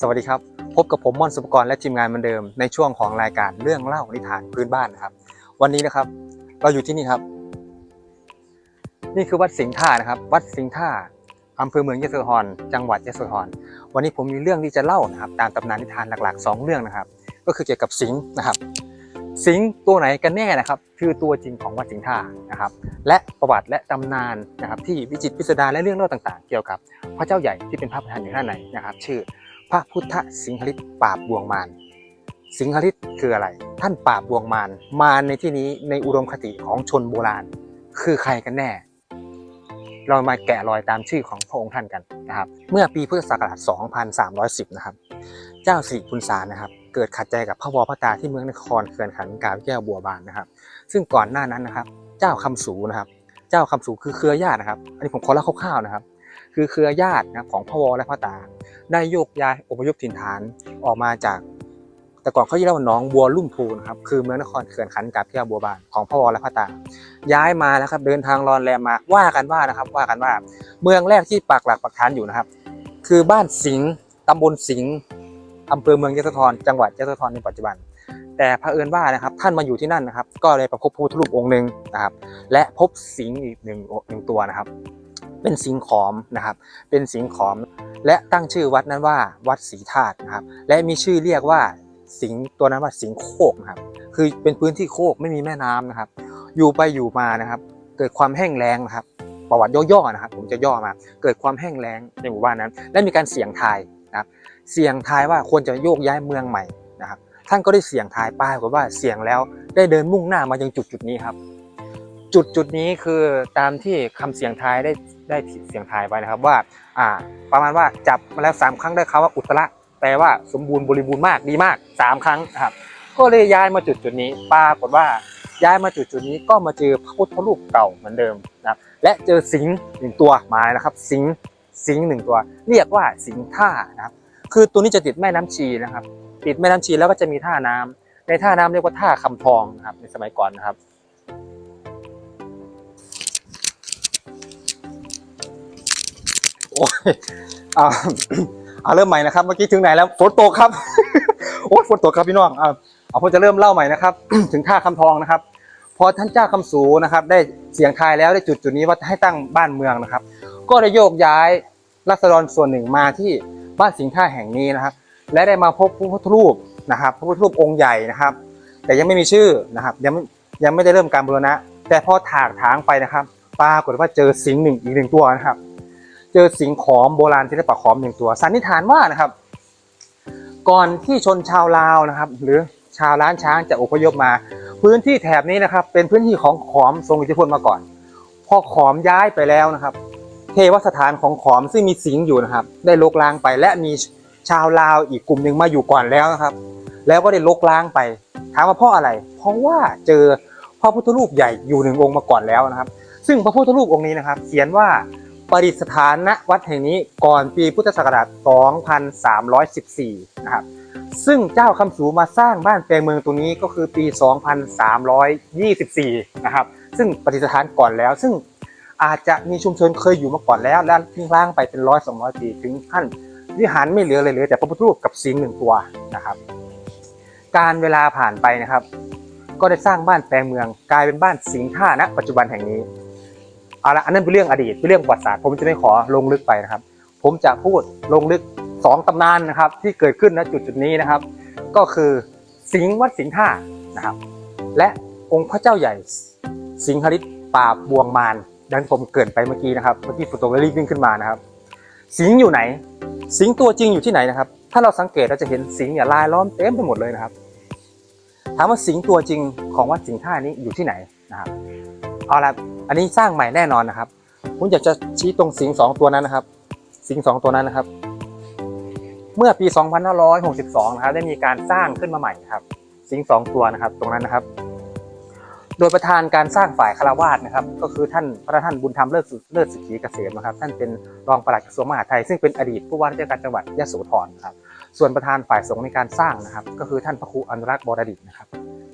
สวัสดีครับ พบกับผมม่อนสุปกรณ์และทีมงานเหมือนเดิมในช่วงของรายการเรื่องเล่านิทานพื้นบ้านนะครับ วันนี้นะครับ เราอยู่ที่นี่ครับ นี่คือวัดสิงห์ท่านะครับ วัดสิงห์ท่าอำเภอเมืองยะโสธรจังหวัดยะโสธรวันนี้ผมมีเรื่องที่จะเล่านะครับ ตามตำนานนิทานหลักๆสองเรื่องนะครับ ก็คือเกี่ยวกับสิงห์นะครับ สิงห์ตัวไหนกันแน่นะครับ คือตัวจริงของวัดสิงห์ท่านะครับ และประวัติและตำนานนะครับ ที่วิจิตรพิสดารและเรื่องเล่าต่าง ๆ เกี่ยวกับ พระเจ้าใหญ่ที่เป็นพระประธานอยู่ด้านในนะครับ ชื่อ พระพุทธสิงหฤทธิ์ปราบบวงมารสิงหฤทธิ์คืออะไร ท่านปราบบวงมารมารในที่นี้ในอุดมคติของชนโบราณ คือใครกันแน่ เรามาแกะรอยตามชื่อของพระองค์ท่านกันนะครับ เมื่อปีพุทธศักราช 2310 นะครับ เจ้าสิริพุนสารนะครับ เกิดขัดใจกับพระวรพระตาที่เมืองนครเขื่อนขันกาแก้วบัวบานนะครับ ซึ่งก่อนหน้านั้นนะครับ เจ้าคำสูนะครับ เจ้าคำสูคือเครือญาตินะครับ อันนี้ผมขอเล่าคร่าวๆนะครับ คือเครือญาตินะของพระวรและพระตา ได้โยกย้ายอพยพถิ่นฐานออกมาจาก แต่ก่อนเขาเรียกว่าหนองบัวลุ่มพูนครับคือเมืองนครเขื่อนขันกาบแก้วบัวบานของพ่อวอและพ่อตา ย้ายมาแล้วครับเดินทางรอนแรมมาว่ากันว่านะครับว่ากันว่า เมืองแรกที่ปักหลักปักฐานอยู่นะครับ คือบ้านสิงห์ตำบลสิงห์อำเภอเมืองยะโสธรจังหวัดยะโสธรในปัจจุบัน แต่เผอิญว่านะครับท่านมาอยู่ที่นั่นนะครับ ก็เลยประพบพระพุทธรูปองค์หนึ่งนะครับ และพบสิงห์อีกหนึ่งหนึ่งตัวนะครับ เป็นสิงห์ขอมนะครับ เป็นสิงห์ขอม และตั้งชื่อวัดนั้นว่าวัดศรีธาตุนะครับ และมีชื่อเรียกว่าสิงห์ตัวนั้นว่าสิงห์โคกนะครับ คือเป็นพื้นที่โคกไม่มีแม่น้ำนะครับ อยู่ไปอยู่มานะครับ เกิดความแห้งแล้งนะครับ ประวัติย่อๆนะครับ ผมจะย่อมา เกิดความแห้งแล้งในหมู่บ้านนั้น และมีการเสี่ยงทายนะครับ เสี่ยงทายว่าควรจะโยกย้ายเมืองใหม่นะครับ ท่านก็ได้เสี่ยงทายป้ายกว่าเสี่ยงแล้วได้เดินมุ่งหน้ามายังจุดจุดๆนี้ครับ จุดจุดๆนี้คือตามที่คำเสี่ยงทายได้ ได้เสียงทายไว้นะครับว่าอ่า ประมาณว่าจับมาแล้วสามครั้งได้คำว่าอุตระแปลว่าสมบูรณ์บริบูรณ์มากดีมากสามครั้งนะครับ ก็เลยย้ายมาจุดจุดนี้ปรากฏว่าย้ายมาจุดจุดนี้ก็มาเจอพระพุทธรูปเก่าเหมือนเดิมนะครับและเจอสิงหนึ่งตัวมาแล้วนะครับ สิงสิงหนึ่งตัว เรียกว่าสิงท่านะครับ คือตัวนี้จะติดแม่น้ำชีนะครับ ติดแม่น้ำชีแล้วก็จะมีท่าน้ำในท่าน้ำเรียกว่าท่าคำทองนะครับในสมัยก่อนนะครับ โอ้ยอ่าเอาเริ่มใหม่นะครับ เมื่อกี้ถึงไหนแล้วฝนตกครับ โอ้ยฝนตกครับพี่น้องอ่าเอาผมจะเริ่มเล่าใหม่นะครับ ถึงท่าคำทองนะครับ พอท่านเจ้าคำสูนะครับ ได้เสียงทายแล้วได้จุดจุดนี้ว่าให้ตั้งบ้านเมืองนะครับ ก็ได้โยกย้ายรัษฎรส่วนหนึ่งมาที่บ้านสิงห์ท่าแห่งนี้นะครับ และได้มาพบพระพุทธรูปนะครับ พระพุทธรูปองค์ใหญ่นะครับ แต่ยังไม่มีชื่อนะครับ ยังยังไม่ได้เริ่มการบูรณะ แต่พอถากถางไปนะครับปรากฏว่าเจอสิงห์หนึ่งอีกหนึ่งตัวนะครับ เจอสิงขอมโบราณที่ได้ปะขอมหนึ่งตัว สันนิษฐานว่านะครับ ก่อนที่ชนชาวลาวนะครับ หรือชาวล้านช้างจะอพยพมา พื้นที่แถบนี้นะครับ เป็นพื้นที่ของขอมทรงอิทธิพลมาก่อน พอขอมย้ายไปแล้วนะครับ เทวสถานของขอมซึ่งมีสิงอยู่นะครับ ได้ลกล้างไป และมีชาวลาวอีกกลุ่มหนึ่งมาอยู่ก่อนแล้วนะครับ แล้วก็ได้ลกล้างไปถามว่าเพราะอะไร เพราะว่าเจอพระพุทธรูปใหญ่อยู่หนึ่งองค์มาก่อนแล้วนะครับ ซึ่งพระพุทธรูปองค์นี้นะครับ เขียนว่า ประดิษฐานณวัดแห่งนี้ก่อนปีพุทธศักราช 2314 นะครับ ซึ่งเจ้าคำสูมาสร้างบ้านแปลงเมืองตรงนี้ก็คือปี 2324 นะครับ ซึ่งประดิษฐานก่อนแล้ว ซึ่งอาจจะมีชุมชนเคยอยู่มาก่อนแล้ว และทิ้งร้างไปเป็นร้อยสองร้อยปีถึงขั้นวิหารไม่เหลือเลยเหลือแต่พระพุทธรูปกับสิงห์หนึ่งตัวนะครับ การเวลาผ่านไปนะครับ ก็ได้สร้างบ้านแปลงเมืองกลายเป็นบ้านสิงห์ท่าณปัจจุบันแห่งนี้ เอาละอันนั้นเป็นเรื่องอดีตเป็นเรื่องประวัติศาสตร์ผมจะไม่ขอลงลึกไปนะครับ ผมจะพูดลงลึกสองตำนานนะครับ ที่เกิดขึ้นณจุดจุดนี้นะครับ ก็คือสิงห์วัดสิงห์ท่านะครับ และองค์พระเจ้าใหญ่สิงหฤทธิ์ปราบบวงมารดังผมเกินไปเมื่อกี้นะครับเมื่อกี้ฝนตกแล้วรีบวิ่งขึ้นมานะครับ สิงห์อยู่ไหน สิงห์ตัวจริงอยู่ที่ไหนนะครับ ถ้าเราสังเกตเราจะเห็นสิงห์เนี่ยลายล้อมเต็มไปหมดเลยนะครับถามว่าสิงห์ตัวจริงของวัดสิงห์ท่านี้อยู่ที่ไหนนะครับเอาละ อันนี้สร้างใหม่แน่นอนนะครับ ผมอยากจะชี้ตรงสิงสองตัวนั้นนะครับ สิงสองตัวนั้นนะครับ เมื่อปี 2562 นะครับ ได้มีการสร้างขึ้นมาใหม่นะครับ สิงสองตัวนะครับ ตรงนั้นนะครับ โดยประธานการสร้างฝ่ายคารวาสนะครับ ก็คือท่านพระท่านบุญธรรมเลิศสุเลิศสุขีเกษมนะครับ ท่านเป็นรองปลัดกระทรวงมหาดไทย ซึ่งเป็นอดีตผู้ว่าราชการจังหวัดยะโสธรนะครับ ส่วนประธานฝ่ายสงฆ์ในการสร้างนะครับ ก็คือท่านพระครูอนุรักษ์บรดิตนะครับ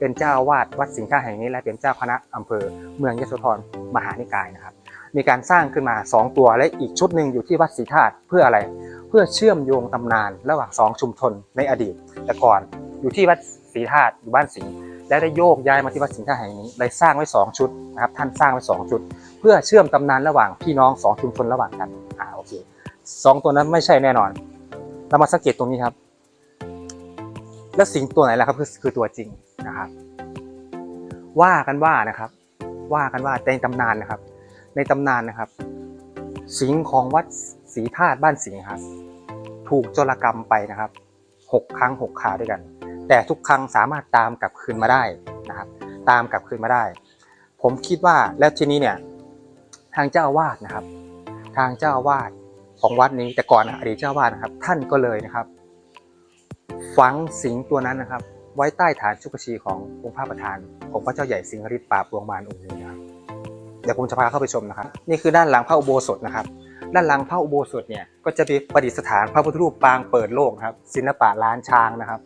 เป็นเจ้าวาสวัดสิงห์ท่าแห่งนี้ และเป็นเจ้าคณะอำเภอเมืองยะโสธรมหานิกายนะครับ มีการสร้างขึ้นมา 2 ตัวและอีกชุดหนึ่งอยู่ที่วัดศรีธาตุเพื่ออะไร เพื่อเชื่อมโยงตำนานระหว่างสองชุมชนในอดีต แต่ก่อนอยู่ที่วัดศรีธาตุอยู่บ้านสิงห์และได้โยกย้ายมาที่วัดสิงห์ธาแห่งนี้เลยสร้างไว้สองชุดนะครับ ท่านสร้างไว้สองชุด เพื่อเชื่อมตำนานระหว่างพี่น้องสองชุมชนระหว่างกันอ่าโอเคสองตัวนั้นไม่ใช่แน่นอน เรามาสังเกตตรงนี้ครับ แล้วสิงตัวไหนล่ะครับคือคือตัวจริงนะครับ ว่ากันว่านะครับ ว่ากันว่าในตำนานนะครับ ในตำนานนะครับ สิงของวัดศรีธาตุบ้านสิงห์ครับ ถูกโจรกรรมไปนะครับหกครั้งหกคราวด้วยกัน แต่ทุกครั้งสามารถตามกลับคืนมาได้นะครับ ตามกลับคืนมาได้ ผมคิดว่าแล้วทีนี้เนี่ย ทางเจ้าอาวาสนะครับ ทางเจ้าอาวาสของวัดนี้แต่ก่อนนะอดีตเจ้าอาวาสนะครับ ท่านก็เลยนะครับ ฝังสิงตัวนั้นนะครับ ไว้ใต้ฐานชุกชีขององค์พระประธานของพระเจ้าใหญ่สิงหฤทธิ์ปราบดวงมารองค์นี้นะครับเดี๋ยวผมจะพาเข้าไปชมนะครับ นี่คือด้านหลังพระอุโบสถนะครับ ด้านหลังพระอุโบสถเนี่ยก็จะมีประดิษฐานพระพุทธรูปปางเปิดโลกครับ ศิลปะล้านช้างนะครับ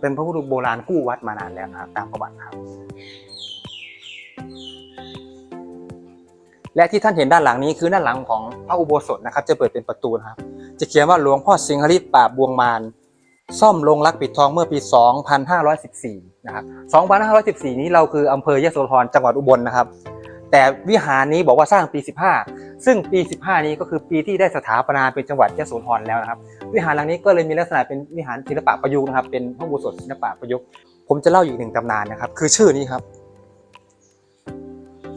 เป็นพระพุทธรูปโบราณกู้วัดมานานแล้วนะครับตามประวัติครับ และที่ท่านเห็นด้านหลังนี้คือด้านหลังของพระอุโบสถนะครับ จะเปิดเป็นประตูนะครับ จะเขียนว่าหลวงพ่อสิงหฤทธิ์ปราบบวงมาร ซ่อมลงรักปิดทองเมื่อปี 2514 นะครับ 2514 นี้เราคืออำเภอยโสธรจังหวัดอุบลนะครับ แต่วิหารนี้บอกว่าสร้างปี 15 ซึ่งปี 15 นี้ก็คือปีที่ได้สถาปนาเป็นจังหวัดยโสธรแล้วนะครับ วิหารหลังนี้ก็เลยมีลักษณะเป็นวิหารศิลปะประยุกต์นะครับ เป็นพระอุโบสถศิลปะประยุกต์ ผมจะเล่าอีกหนึ่งตำนานนะครับ คือชื่อนี้ครับ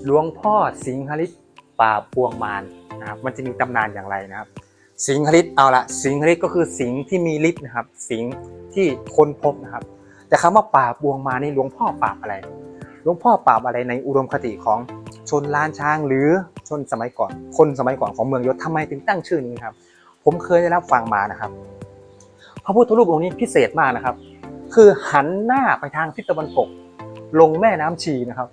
หลวงพ่อสิงหฤทธิ์ปราบพวงมารนะครับ มันจะมีตำนานอย่างไรนะครับ สิงหฤทธิ์เอาละสิงหฤทธิ์ก็คือสิงที่มีฤทธิ์นะครับ สิงที่ค้นพบนะครับ แต่คำว่าปราบวงมานี่หลวงพ่อปราบอะไรหลวงพ่อปราบอะไรในอุดมคติของชนล้านช้างหรือชนสมัยก่อน คนสมัยก่อนของเมืองยศทำไมถึงตั้งชื่อนี้ครับ ผมเคยได้รับฟังมานะครับพระพุทธรูปองค์นี้พิเศษมากนะครับ คือหันหน้าไปทางทิศตะวันตกลงแม่น้ำชีนะครับ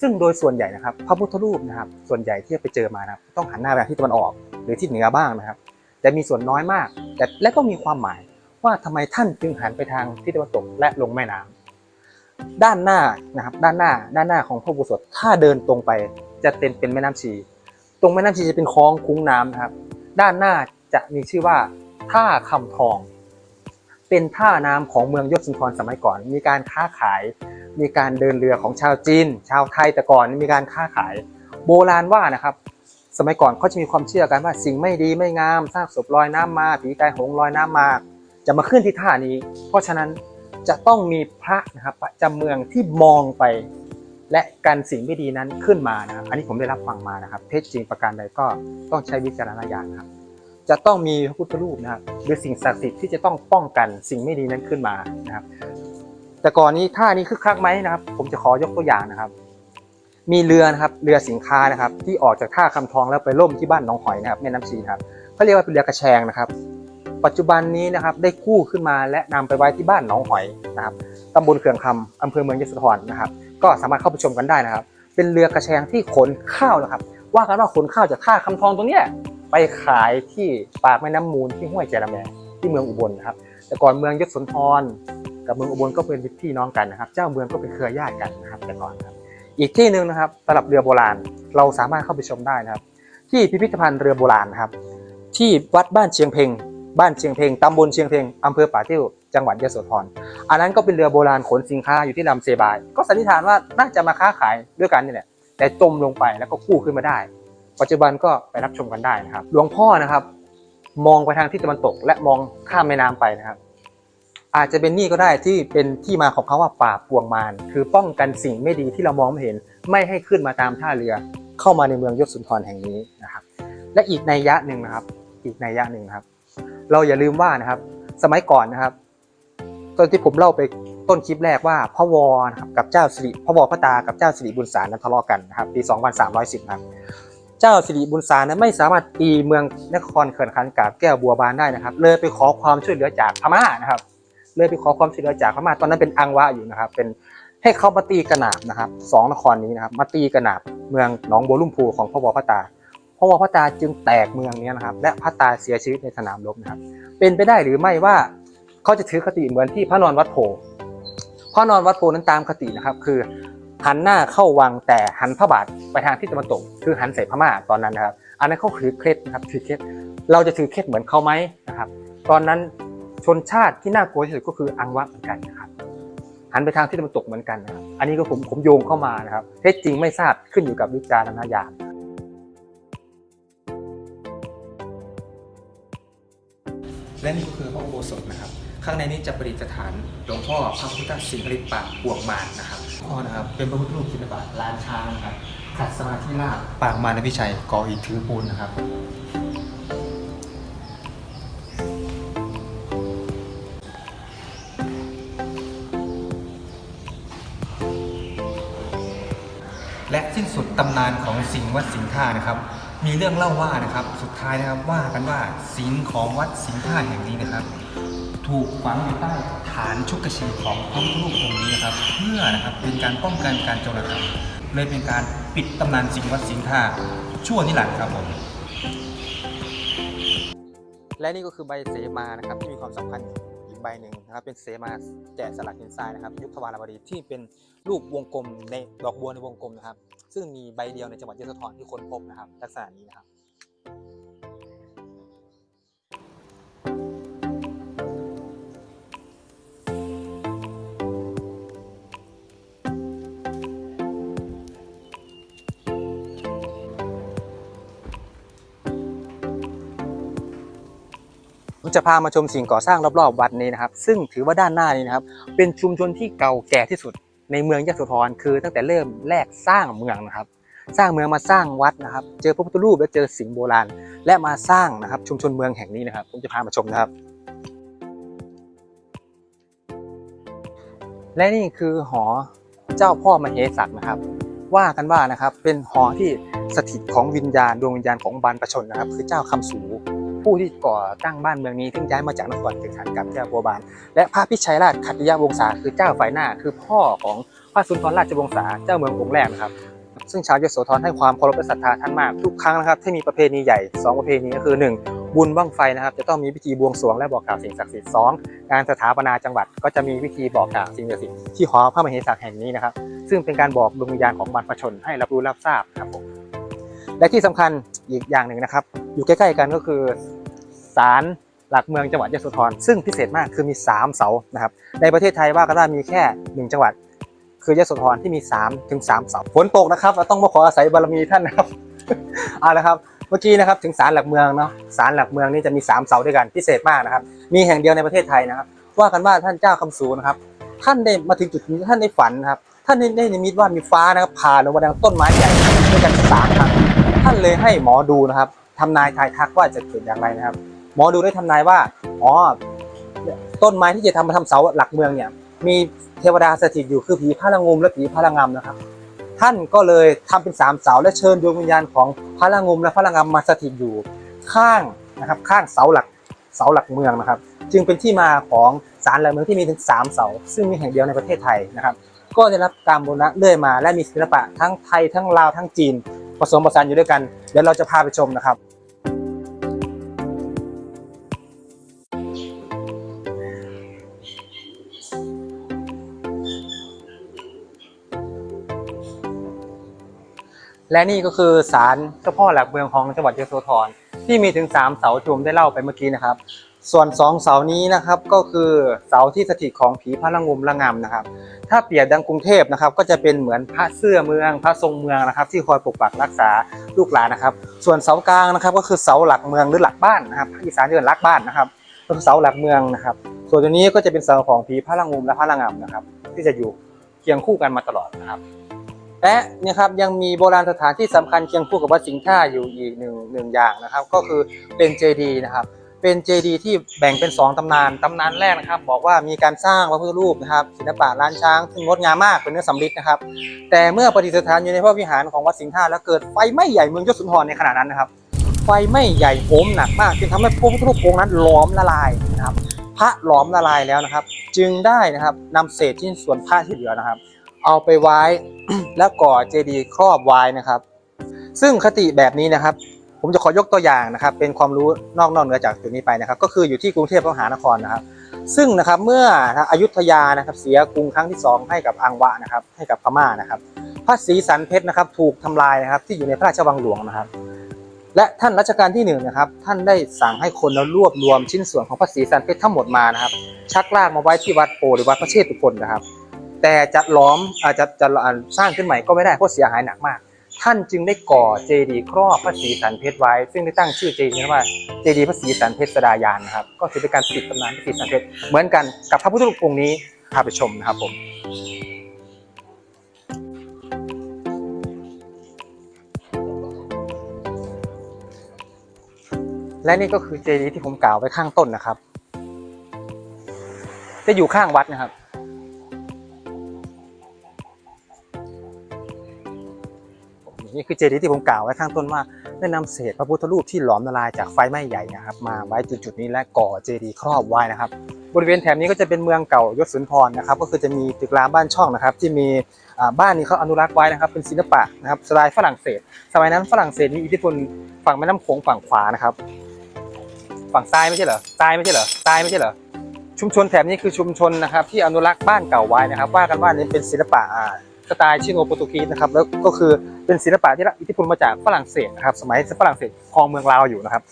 ซึ่งโดยส่วนใหญ่นะครับ พระพุทธรูปนะครับ ส่วนใหญ่ที่ไปเจอมานะครับ ต้องหันหน้าไปทางทิศตะวันออก หรือทิศเหนือบ้างนะครับ แต่มีส่วนน้อยมาก แต่และก็มีความหมายว่าทำไมท่านจึงหันไปทางทิศตะวันตกและลงแม่น้ำด้านหน้านะครับด้านหน้าด้านหน้าของพระอุโบสถถ้าเดินตรงไปจะเป็นเป็นแม่น้ำชี ตรงแม่น้ำชีจะเป็นคลองคุ้งน้ำนะครับ ด้านหน้าจะมีชื่อว่าท่าคำทอง เป็นท่าน้ำของเมืองยศสุนทรสมัยก่อน มีการค้าขาย มีการเดินเรือของชาวจีน ชาวไทยแต่ก่อนมีการค้าขาย โบราณว่านะครับ สมัยก่อนเขาจะมีความเชื่อกันว่าสิ่งไม่ดีไม่งามซากศพลอยน้ำมาผีกายหงลอยน้ำมา จะมาขึ้นที่ท่านี้ เพราะฉะนั้นจะต้องมีพระนะครับประจำเมืองที่มองไป และกันสิ่งไม่ดีนั้นขึ้นมานะครับอันนี้ผมได้รับฟังมานะครับเท็จจริงประการใดก็ต้องใช้วิจารณญาณครับ จะต้องมีพระพุทธรูปนะครับหรือสิ่งศักดิ์สิทธิ์ที่จะต้องป้องกันสิ่งไม่ดีนั้นขึ้นมานะครับ แต่ก่อนนี้ท่านี้คึกคักไหมนะครับ ผมจะขอยกตัวอย่างนะครับ มีเรือนะครับเรือสินค้านะครับ ที่ออกจากท่าคำทองแล้วไปล่มที่บ้านหนองหอยนะครับแม่น้ำชีนะครับเขาเรียกว่าเป็นเรือกระแชงนะครับ ปัจจุบันนี้นะครับได้กู้ขึ้นมาและนำไปไว้ที่บ้านหนองหอยนะครับตำบลเขื่องคำอำเภอเมืองยโสธรนะครับ ก็สามารถเข้าไปชมกันได้นะครับ เป็นเรือกระแชงที่ขนข้าวนะครับ ว่ากันว่าขนข้าวจากท่าคำทองตรงเนี้ยไปขายที่ปากแม่น้ำมูลที่ห้วยเจระแมที่เมืองอุบลนะครับ แต่ก่อนเมืองยศนทรกับเมืองอุบลก็เป็นพี่น้องกันนะครับ เจ้าเมืองก็เป็นเครือญาติกันนะครับแต่ก่อนครับ อีกที่หนึ่งนะครับสำหรับเรือโบราณ เราสามารถเข้าไปชมได้นะครับ ที่พิพิธภัณฑ์เรือโบราณนะครับ ที่วัดบ้านเชียงเพ็งบ้านเชียงเพ็งตำบลเชียงเพ็งอำเภอป่าติ้วจังหวัดยโสธรอันนั้นก็เป็นเรือโบราณขนสินค้าอยู่ที่ลำเซบาย ก็สันนิษฐานว่าน่าจะมาค้าขายด้วยกันนี่แหละแต่จมลงไปแล้วก็กู้ขึ้นมาได้ ปัจจุบันก็ไปรับชมกันได้นะครับ หลวงพ่อนะครับ มองไปทางทิศตะวันตก และมองข้ามแม่น้ำไปนะครับ อาจจะเป็นนี่ก็ได้ที่เป็นที่มาของคาว่าป่าปวงมารคือป้องกันสิ่งไม่ดีที่เรามองไม่เห็น ไม่ให้ขึ้นมาตามท่าเรือ เข้ามาในเมืองยศสุนทรแห่งนี้นะครับ และอีกในยะหนึ่งนะครับ อีกในยะหนึ่งนะครับ เราอย่าลืมว่านะครับ สมัยก่อนนะครับตอนที่ผมเล่าไปต้นคลิปแรกว่าพระวอนะครับกับเจ้าสิริพระวอพระตากับเจ้าสิริบุญสารนั้นทะเลาะกันนะครับปี 2310ครับเจ้าสิริบุญสารนั้นไม่สามารถตีเมืองนครเขื่อนขันกาบแก้วบัวบานได้นะครับ เลยไปขอความช่วยเหลือจากพม่านะครับ เลยไปขอความช่วยเหลือจากพม่าตอนนั้นเป็นอังวะอยู่นะครับ เป็นให้เขามาตีกระหนาบนะครับสองนครนี้นะครับมาตีกระหนาบเมืองหนองบัวลุ่มพูของพระวอพระตาพระวอพระตาจึงแตกเมืองนี้นะครับ และพระตาเสียชีวิตในสนามรบนะครับ เป็นไปได้หรือไม่ว่าเขาจะถือคติเหมือนที่พระนอนวัดโพพระนอนวัดโพนั้นตามคตินะครับ คือหันหน้าเข้าวังแต่หันพระบาทไปทางทิศตะวันตก คือหันใส่พม่าตอนนั้นนะครับ อันนั้นเขาถือเคล็ดนะครับถือเคล็ดเราจะถือเคสเหมือนเขาไหมนะครับ ตอนนั้น ชนชาติที่น่ากลัวที่สุดก็คืออังวะเหมือนกันนะครับหันไปทางที่ตะวันตกเหมือนกันนะครับอันนี้ก็ผมผมโยงเข้ามานะครับเท็จจริงไม่ทราบขึ้นอยู่กับวิจารณญาณและนี่ก็คือพระอุโบสถนะครับ ข้างในนี้จะประดิษฐานหลวงพ่อพระพุทธสิงห์ฤทธิ์ปากบวกมารนะครับพ่อนะครับ เป็นพระพุทธรูปศิลปะล้านช้างนะครับขัดสมาธิลาบปางมารพิชัยก่ออิฐถือปูนนะครับ ตำนานของสิงห์วัดสิงห์ท่านะครับ มีเรื่องเล่าว่านะครับ สุดท้ายนะครับว่ากันว่าสิงห์ของวัดสิงห์ท่าแห่งนี้นะครับ ถูกฝังอยู่ใต้ฐานชุกกชีของพระพุทธรูปองค์นี้นะครับ เพื่อนะครับเป็นการป้องกันการโจรกรรมเลยเป็นการปิดตำนานสิงห์วัดสิงห์ท่าชั่วนิรันดร์ครับผมและนี่ก็คือใบเสมานะครับที่มีความสำคัญ ใบหนึ่งนะครับเป็นเสมาแกะสลักหินทรายนะครับ ยุคทวารวดีที่เป็นรูปวงกลมในดอกบัวในวงกลมนะครับ ซึ่งมีใบเดียวในจังหวัดยะโสธรที่ค้นพบนะครับ ลักษณะนี้นะครับ ผมจะพามาชมสิ่งก่อสร้างรอบๆวัดนี้นะครับ ซึ่งถือว่าด้านหน้านี้นะครับ เป็นชุมชนที่เก่าแก่ที่สุดในเมืองยโสธรคือตั้งแต่เริ่มแรกสร้างเมืองนะครับ สร้างเมืองมาสร้างวัดนะครับ เจอพระพุทธรูปและเจอสิ่งโบราณ และมาสร้างนะครับ ชุมชนเมืองแห่งนี้นะครับ ผมจะพามาชมนะครับ และนี่คือหอเจ้าพ่อมเหสักนะครับ ว่ากันว่านะครับเป็นหอที่สถิตของวิญญาณดวงวิญญาณของบรรพชนนะครับ คือเจ้าคำสู ผู้ที่ก่อตั้งบ้านเมืองนี้ซึ่งย้ายมาจากนครเชียงขันกับเจ้าบัวบานและพระพิชัยราชขัตติยวงศาคือเจ้าฝ่ายหน้า คือพ่อของพระสุนทรราชวงศาเจ้าเมืององค์แรกนะครับซึ่งชาวยโสธรให้ความเคารพและศรัทธาท่านมากทุกครั้งนะครับที่มีประเพณีใหญ่สองประเพณีก็คือหนึ่งบุญบั้งไฟนะครับ จะต้องมีพิธีบวงสรวงและบอกกล่าวสิ่งศักดิ์สิทธิ์สองงานสถาปนาจังหวัดก็จะมีพิธีบอกกล่าวสิ่งศักดิ์สิทธิ์ที่หอพระมเหสักแห่งนี้นะครับ ซึ่งเป็นการบอกดวงวิญญาณของบรรพชนให้รับรู้รับทราบครับผม และที่สำคัญอีกอย่างหนึ่งนะครับ อยู่ใกล้ๆกันก็คือศาลหลักเมืองจังหวัดยโสธรซึ่งพิเศษมากคือมี 3 เสานะครับ ในประเทศไทยว่ากันว่ามีแค่ 1 จังหวัด คือยโสธรที่มี 3 ถึง 3 เสาฝนตกนะครับเราต้องมาขออาศัยบารมีท่านนะครับเอาละครับเมื่อกี้นะครับถึงศาลหลักเมืองเนาะศาลหลักเมืองนี่จะมี 3 เสาด้วยกันพิเศษมากนะครับ มีแห่งเดียวในประเทศไทยนะครับ ว่ากันว่าท่านเจ้าคำสูนะครับ ท่านได้มาถึงจุดนี้ท่านได้ฝันนะครับ ท่านได้ได้นิมิตว่ามีฟ้านะครับผ่าลงมาดังต้นไม้ใหญ่ด้วยกันสามครั้งานเลยให้หมอดูนะครับทำนายทายทักว่าจะเกิดอย่างไรนะครับ หมอดูได้ทำนายว่าอ๋อต้นไม้ที่จะทำมาทำเสาหลักเมืองเนี่ย มีเทวดาสถิตอยู่คือผีพระละงุมและผีพระละงำนะครับ ท่านก็เลยทำเป็นสามเสาและเชิญดวงวิญญาณของพระละงุมและพระละงำมาสถิตอยู่ข้างนะครับ ข้างเสาหลักเสาหลักเมืองนะครับ จึงเป็นที่มาของศาลหลักเมืองที่มีถึง 3 เสา ซึ่งมีแห่งเดียวในประเทศไทยนะครับ ก็ได้รับการบูรณะเรื่อยมา และมีศิลปะทั้งไทยทั้งลาวทั้งจีน ผสมผสานอยู่ด้วยกัน เดี๋ยวเราจะพาไปชมนะครับ และนี่ก็คือศาลเจ้าพ่อหลักเมืองของจังหวัดยโสธรที่มีถึง 3 เสาที่มได้เล่าไปเมื่อกี้นะครับ ส่วน2เสานี้นะครับก็คือเสาที่สถิตของผีพระละงุมละงำนะครับ ถ้าเปรียบดังกรุงเทพนะครับ ก็จะเป็นเหมือนพระเสื้อเมืองพระทรงเมืองนะครับ ที่คอยปกปักรักษาลูกหลานนะครับ ส่วนเสากลางนะครับ ก็คือเสาหลักเมืองหรือหลักบ้านนะครับภาคอีสานเรียกว่าหลักบ้านนะครับก็คือเสาหลักเมืองนะครับ ส่วนตัวนี้ก็จะเป็นเสาของผีพระละงุมและพระละงำนะครับ ที่จะอยู่เคียงคู่กันมาตลอดนะครับและนี่ครับยังมีโบราณสถานที่สำคัญเคียงคู่กับวัดสิงห์ท่าอยู่อีกหนึ่งหนึ่งอย่างนะครับ ก็คือเป็นเจดีย์นะครับ เป็นเจดีย์ที่แบ่งเป็น 2ตำนานตำนานแรกนะครับ บอกว่ามีการสร้างพระพุทธรูปนะครับศิลปะล้านช้างซึ่งงดงามมากเป็นเนื้อสำริดนะครับ แต่เมื่อประดิษฐานอยู่ในพระวิหารของวัดสิงห์ท่าแล้วเกิดไฟไหม้ใหญ่เมืองยศสุนทรในขณะนั้นนะครับ ไฟไหม้ใหญ่โหมหนักมากจึงทำให้พระพุทธรูปองค์นั้นหลอมละลายนะครับ พระหลอมละลายแล้วนะครับ จึงได้นะครับนำเศษชิ้นส่วนพระที่เหลือนะครับ เอาไปไว้แล้วก่อเจดีย์ครอบไว้นะครับ ซึ่งคติแบบนี้นะครับ ผมจะขอยกตัวอย่างนะครับ เป็นความรู้นอกนอกเหนือจากจุดนี้ไปนะครับ ก็คืออยู่ที่กรุงเทพมหานครนะครับ ซึ่งนะครับเมื่ออยุธยานะครับเสียกรุงครั้งที่สองให้กับอังวะนะครับ ให้กับพม่านะครับ พระศรีสันเพชรนะครับ ถูกทำลายนะครับ ที่อยู่ในพระราชวังหลวงนะครับ และท่านรัชกาลที่หนึ่งนะครับ ท่านได้สั่งให้คนรารวบรวมชิ้นส่วนของพระศรีสันเพชรทั้งหมดมานะครับ ชักลากมาไว้ที่วัดโพหรือวัดพระเชตุพนนะครับ แต่จะล้อมอาจจะจะสร้างขึ้นใหม่ก็ไม่ได้เพราะเสียหายหนักมาก ท่านจึงได้ก่อเจดีย์ครอบพระศรีสันเพชรไว้ ซึ่งได้ตั้งชื่อเจดีย์นี้ว่าเจดีย์พระศรีสันเพชรสดายานนะครับ ก็ถือเป็นการปิดตำนานพระศรีสันเพชรเหมือนกันกับพระพุทธรูปองค์นี้พาไปชมนะครับผมและนี่ก็คือเจดีย์ที่ผมกล่าวไว้ข้างต้นนะครับ จะอยู่ข้างวัดนะครับ นี่คือเจดีย์ที่ผมกล่าวไว้ข้างต้นว่าได้นำเศษพระพุทธรูปที่หลอมละลายจากไฟไหม้ใหญ่นะครับมาไว้จุดๆนี้และก่อเจดีย์ครอบไว้นะครับ บริเวณแถบนี้ก็จะเป็นเมืองเก่ายศสุนทรนะครับ ก็คือจะมีตึกรามบ้านช่องนะครับ ที่มีบ้านนี้เขาอนุรักษ์ไว้นะครับ เป็นศิลปะนะครับสไตล์ฝรั่งเศส สมัยนั้นฝรั่งเศสมีอิทธิพลฝั่งแม่น้ำโขงฝั่งขวานะครับ ฝั่งซ้ายไม่ใช่เหรอซ้ายไม่ใช่เหรอซ้ายไม่ใช่เหรอชุมชนแถบนี้คือชุมชนนะครับที่อนุรักษ์บ้านเก่าไว้นะครับ ว่ากันว่านี่เป็นศิลปะ สไตล์ชิโนโปรตุกีสนะครับแล้วก็คือเป็นศิลปะที่รับอิทธิพลมาจากฝรั่งเศสนะครับสมัยฝรั่งเศสครองเมืองลาวอยู่นะครับ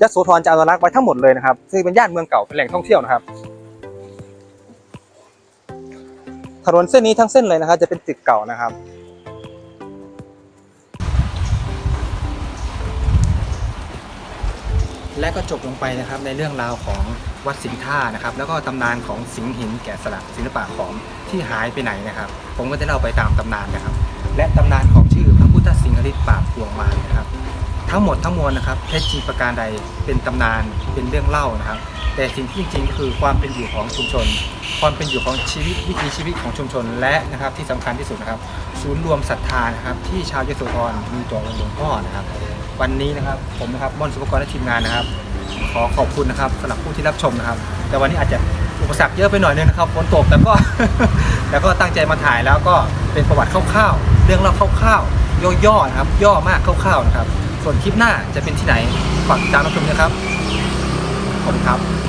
ยโสธรจะอนุรักษ์ไว้ทั้งหมดเลยนะครับซึ่งเป็นย่านเมืองเก่าเป็นแหล่งท่องเที่ยวนะครับถนนเส้นนี้ทั้งเส้นเลยนะครับ จะเป็นตึกเก่านะครับและก็จบลงไปนะครับในเรื่องราวของ วัดสิงห์ท่านะครับแล้วก็ตำนานของสิงห์หินแกะสลักศิลปะของที่หายไปไหนนะครับ ผมก็จะเล่าไปตามตำนานนะครับ และตำนานของชื่อพระพุทธสิงหฤทธิ์ปราบพวงมารนะครับ ทั้งหมดทั้งมวลนะครับเท็จจริงประการใดเป็นตำนานเป็นเรื่องเล่านะครับ แต่สิ่งที่จริงๆก็คือความเป็นอยู่ของชุมชน ความเป็นอยู่ของชีวิตวิถีชีวิตของชุมชน และนะครับที่สำคัญที่สุดนะครับ ศูนย์รวมศรัทธานะครับที่ชาวยโสธรมีต่อหลวงพ่อนะครับ วันนี้นะครับผมนะครับมอนสุภกรและทีมงานนะครับ ขอขอบคุณนะครับสำหรับผู้ที่รับชมนะครับ แต่วันนี้อาจจะอุปสรรคเยอะไปหน่อยนึงนะครับฝนตกแต่ก็แล้วก็ตั้งใจมาถ่ายแล้วก็เป็นประวัติคร่าวๆ เรื่องเล่าคร่าวๆ ย่อๆนะครับ ย่อมากคร่าวๆนะครับ ส่วนคลิปหน้าจะเป็นที่ไหนฝากติดตามรับชมนะครับ ขอบคุณครับ